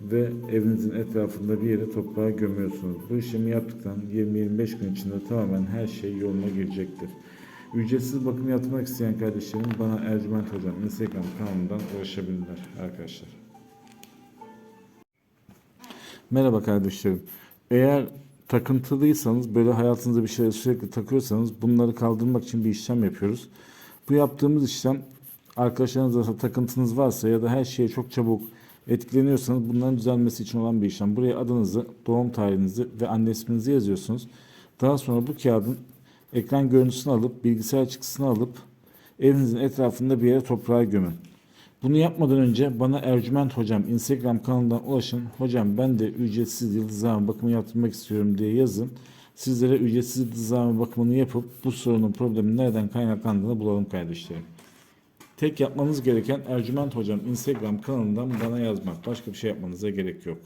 ve evinizin etrafında bir yere toprağa gömüyorsunuz. Bu işlemi yaptıktan 20-25 gün içinde tamamen her şey yoluna girecektir. Ücretsiz bakım yaptırmak isteyen kardeşlerim bana Ercüment Hocam Instagram kanalından ulaşabilirler arkadaşlar. Merhaba kardeşlerim. Eğer takıntılıysanız böyle hayatınızda bir şeyleri sürekli takıyorsanız bunları kaldırmak için bir işlem yapıyoruz. Bu yaptığımız işlem arkadaşlarınızla takıntınız varsa ya da her şeye çok çabuk etkileniyorsanız bunların düzelmesi için olan bir işlem. Buraya adınızı, doğum tarihinizi ve anne isminizi yazıyorsunuz. Daha sonra bu kağıdın ekran görüntüsünü alıp bilgisayar çıktısını alıp evinizin etrafında bir yere toprağa gömün. Bunu yapmadan önce bana Ercüment Hocam Instagram kanalından ulaşın. Hocam ben de ücretsiz yıldızlama bakımı yaptırmak istiyorum diye yazın. Sizlere ücretsiz yıldızlama bakımını yapıp bu sorunun problemin nereden kaynaklandığını bulalım kardeşlerim. Tek yapmanız gereken Ercüment Hocam Instagram kanalından bana yazmak. Başka bir şey yapmanıza gerek yok.